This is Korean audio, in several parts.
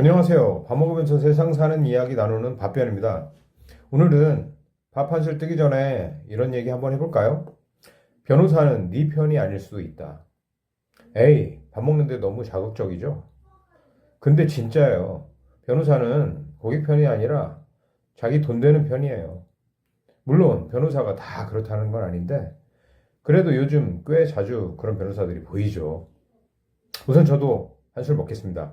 안녕하세요. 밥 먹으면서 세상 사는 이야기 나누는 밥변입니다. 오늘은 밥 한 술 뜨기 전에 이런 얘기 한번 해볼까요? 변호사는 네 편이 아닐 수도 있다. 에이, 밥 먹는데 너무 자극적이죠? 근데 진짜예요. 변호사는 고객 편이 아니라 자기 돈 되는 편이에요. 물론 변호사가 다 그렇다는 건 아닌데 그래도 요즘 꽤 자주 그런 변호사들이 보이죠. 우선 저도 한 술 먹겠습니다.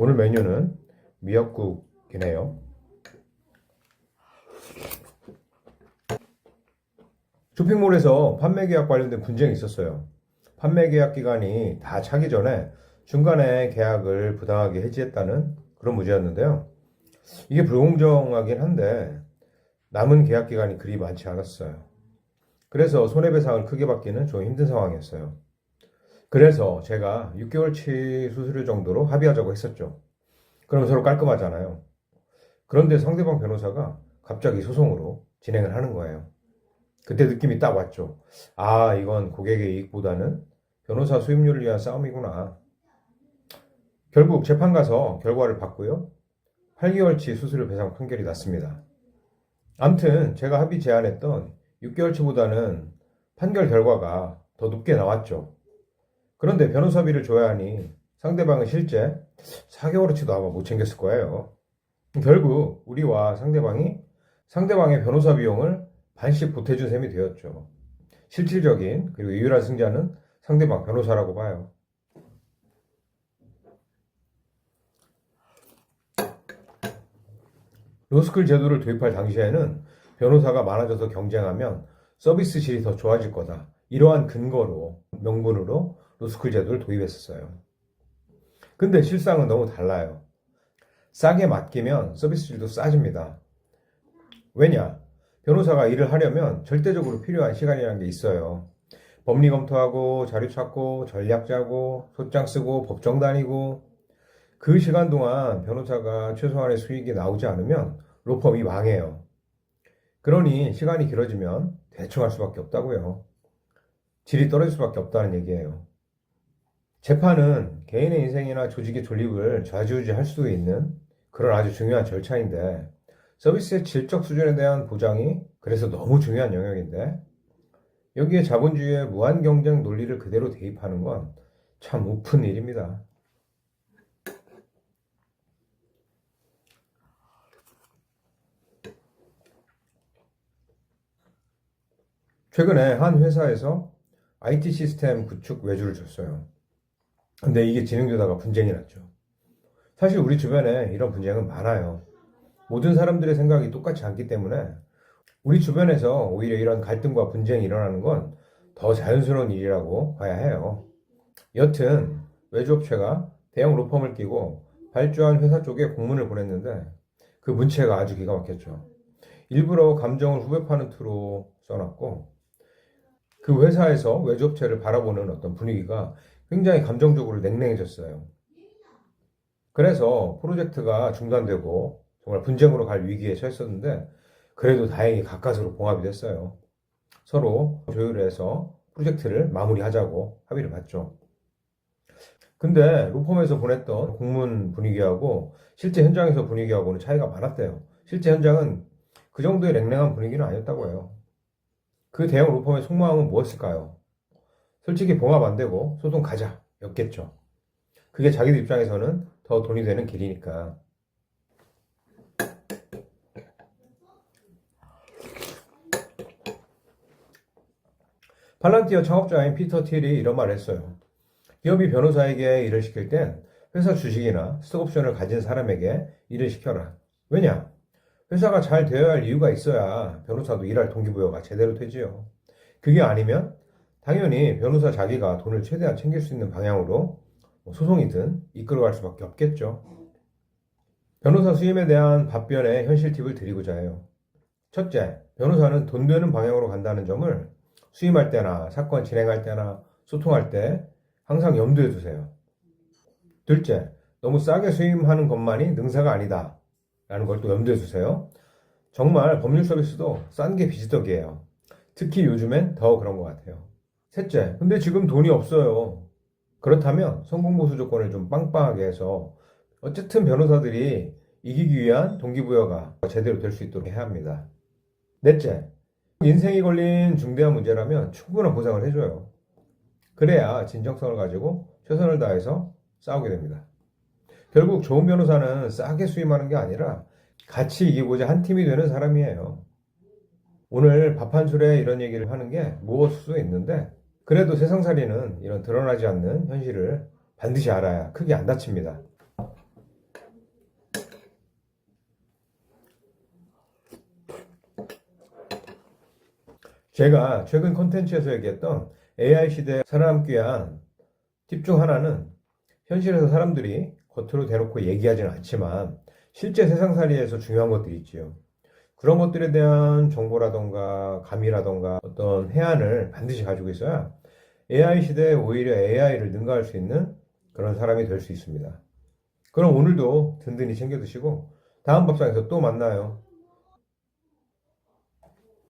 오늘 메뉴는 미역국이네요. 쇼핑몰에서 판매 계약 관련된 분쟁이 있었어요. 판매 계약 기간이 다 차기 전에 중간에 계약을 부당하게 해지했다는 그런 문제였는데요. 이게 불공정하긴 한데 남은 계약 기간이 그리 많지 않았어요. 그래서 손해배상을 크게 받기는 좀 힘든 상황이었어요. 그래서 제가 6개월치 수수료 정도로 합의하자고 했었죠. 그럼 서로 깔끔하잖아요. 그런데 상대방 변호사가 갑자기 소송으로 진행을 하는 거예요. 그때 느낌이 딱 왔죠. 아, 이건 고객의 이익보다는 변호사 수임료를 위한 싸움이구나. 결국 재판 가서 결과를 봤고요. 8개월치 수수료 배상 판결이 났습니다. 암튼 제가 합의 제안했던 6개월치보다는 판결 결과가 더 높게 나왔죠. 그런데 변호사비를 줘야 하니 상대방은 실제 4개월어치도 아마 못 챙겼을 거예요. 결국 우리와 상대방이 상대방의 변호사 비용을 반씩 보태준 셈이 되었죠. 실질적인 그리고 유일한 승자는 상대방 변호사라고 봐요. 로스쿨 제도를 도입할 당시에는 변호사가 많아져서 경쟁하면 서비스 질이 더 좋아질 거다. 이러한 근거로 명분으로 로스쿨 제도를 도입했었어요. 근데 실상은 너무 달라요. 싸게 맡기면 서비스 질도 싸집니다. 왜냐? 변호사가 일을 하려면 절대적으로 필요한 시간이라는 게 있어요. 법리 검토하고 자료 찾고 전략 짜고 소장 쓰고 법정 다니고 그 시간 동안 변호사가 최소한의 수익이 나오지 않으면 로펌이 망해요. 그러니 시간이 길어지면 대충 할 수밖에 없다고요. 질이 떨어질 수밖에 없다는 얘기예요. 재판은 개인의 인생이나 조직의 존립을 좌지우지할 수도 있는 그런 아주 중요한 절차인데 서비스의 질적 수준에 대한 보장이 그래서 너무 중요한 영역인데 여기에 자본주의의 무한 경쟁 논리를 그대로 대입하는 건 참 우픈 일입니다. 최근에 한 회사에서 IT 시스템 구축 외주를 줬어요. 근데 이게 진행되다가 분쟁이 났죠. 사실 우리 주변에 이런 분쟁은 많아요. 모든 사람들의 생각이 똑같지 않기 때문에 우리 주변에서 오히려 이런 갈등과 분쟁이 일어나는 건 더 자연스러운 일이라고 봐야 해요. 여튼 외주업체가 대형 로펌을 끼고 발주한 회사 쪽에 공문을 보냈는데 그 문체가 아주 기가 막혔죠. 일부러 감정을 후벼 파는 투로 써놨고 그 회사에서 외주업체를 바라보는 어떤 분위기가 굉장히 감정적으로 냉랭해졌어요. 그래서 프로젝트가 중단되고 정말 분쟁으로 갈 위기에 처했었는데 그래도 다행히 가까스로 봉합이 됐어요. 서로 조율해서 프로젝트를 마무리하자고 합의를 봤죠. 근데 로펌에서 보냈던 공문 분위기하고 실제 현장에서 분위기하고는 차이가 많았대요. 실제 현장은 그 정도의 냉랭한 분위기는 아니었다고 해요. 그 대형 로펌의 속마음은 무엇일까요? 솔직히 봉합 안 되고 소송 가자 였겠죠. 그게 자기들 입장에서는 더 돈이 되는 길이니까. 팔란티어 창업자인 피터 틸이 이런 말을 했어요. 기업이 변호사에게 일을 시킬 땐 회사 주식이나 스톡옵션을 가진 사람에게 일을 시켜라. 왜냐? 회사가 잘 되어야 할 이유가 있어야 변호사도 일할 동기부여가 제대로 되지요. 그게 아니면 당연히 변호사 자기가 돈을 최대한 챙길 수 있는 방향으로 뭐 소송이든 이끌어갈 수밖에 없겠죠. 변호사 수임에 대한 답변의 현실 팁을 드리고자 해요. 첫째, 변호사는 돈 되는 방향으로 간다는 점을 수임할 때나 사건 진행할 때나 소통할 때 항상 염두에 두세요. 둘째, 너무 싸게 수임하는 것만이 능사가 아니다. 라는 걸 또 염두에 두세요. 정말 법률 서비스도 싼 게 비지떡이에요. 특히 요즘엔 더 그런 것 같아요. 셋째, 근데 지금 돈이 없어요. 그렇다면 성공보수 조건을 좀 빵빵하게 해서 어쨌든 변호사들이 이기기 위한 동기부여가 제대로 될 수 있도록 해야 합니다. 넷째, 인생이 걸린 중대한 문제라면 충분한 보상을 해줘요. 그래야 진정성을 가지고 최선을 다해서 싸우게 됩니다. 결국 좋은 변호사는 싸게 수임하는 게 아니라 같이 이기고자 한 팀이 되는 사람이에요. 오늘 밥 한 술에 이런 얘기를 하는 게 무엇일 수 있는데 그래도 세상살이는 이런 드러나지 않는 현실을 반드시 알아야 크게 안 다칩니다. 제가 최근 콘텐츠에서 얘기했던 AI 시대에 살아남기 위한 팁 중 하나는 현실에서 사람들이 겉으로 대놓고 얘기하지는 않지만 실제 세상살이에서 중요한 것들이 있지요. 그런 것들에 대한 정보라던가 감이라던가 어떤 해안을 반드시 가지고 있어야 AI 시대에 오히려 AI를 능가할 수 있는 그런 사람이 될 수 있습니다. 그럼 오늘도 든든히 챙겨 드시고 다음 밥상에서 또 만나요.